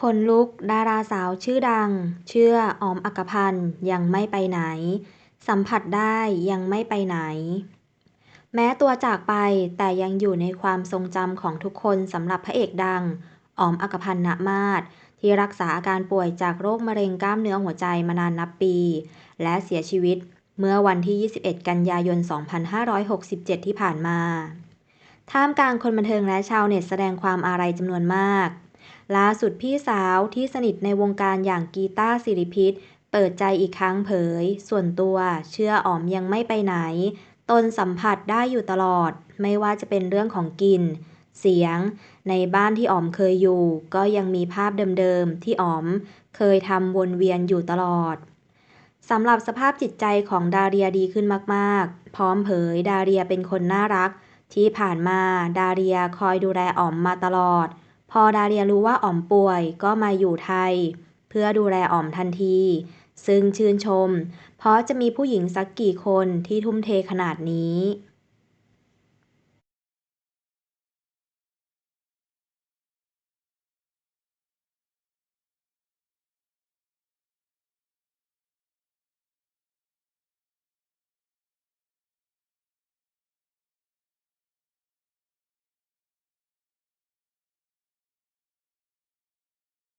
คนลุก ดาราสาวชื่อดัง เชื่อ ออมอักพันธ์ ยังไม่ไปไหน สัมผัสได้ ยังไม่ไปไหน แม้ตัวจากไป แต่ยังอยู่ในความทรงจำของทุกคนสำหรับพระเอกดัง ออมอักพันธ์ณมาศที่รักษาอาการป่วยจากโรคมะเร็งกล้ามเนื้อหัวใจมานานนับปี และเสียชีวิตเมื่อวันที่ 21 กันยายน 2567 ที่ผ่านมา ท่ามกลางคนบันเทิงและชาวเน็ตแสดงความอาลัยจำนวนมาก ล่าสุดพี่สาวที่สนิทในวงการอย่างกีตาร์สิริพิษเปิดใจอีกครั้งเผย ส่วนตัวเชื่ออ๋อมยังไม่ไปไหน ตนสัมผัสได้อยู่ตลอด ไม่ว่าจะเป็นเรื่องของกลิ่นเสียง ในบ้านที่อ๋อมเคยอยู่ ก็ยังมีภาพเดิมๆ ที่อ๋อมเคยทำวนเวียนอยู่ตลอดสำหรับสภาพจิตใจของดาเรียดีขึ้นมากๆ พร้อมเผยดาเรียเป็นคนน่ารัก ที่ผ่านมาดาเรียคอยดูแลอ๋อมมาตลอด พอดาเรียรู้ว่าอ๋อมป่วยก็มาอยู่ไทย เพื่อดูแลอ๋อมทันที ซึ่งชื่นชม เพราะจะมีผู้หญิงสักกี่คนที่ทุ่มเทขนาดนี้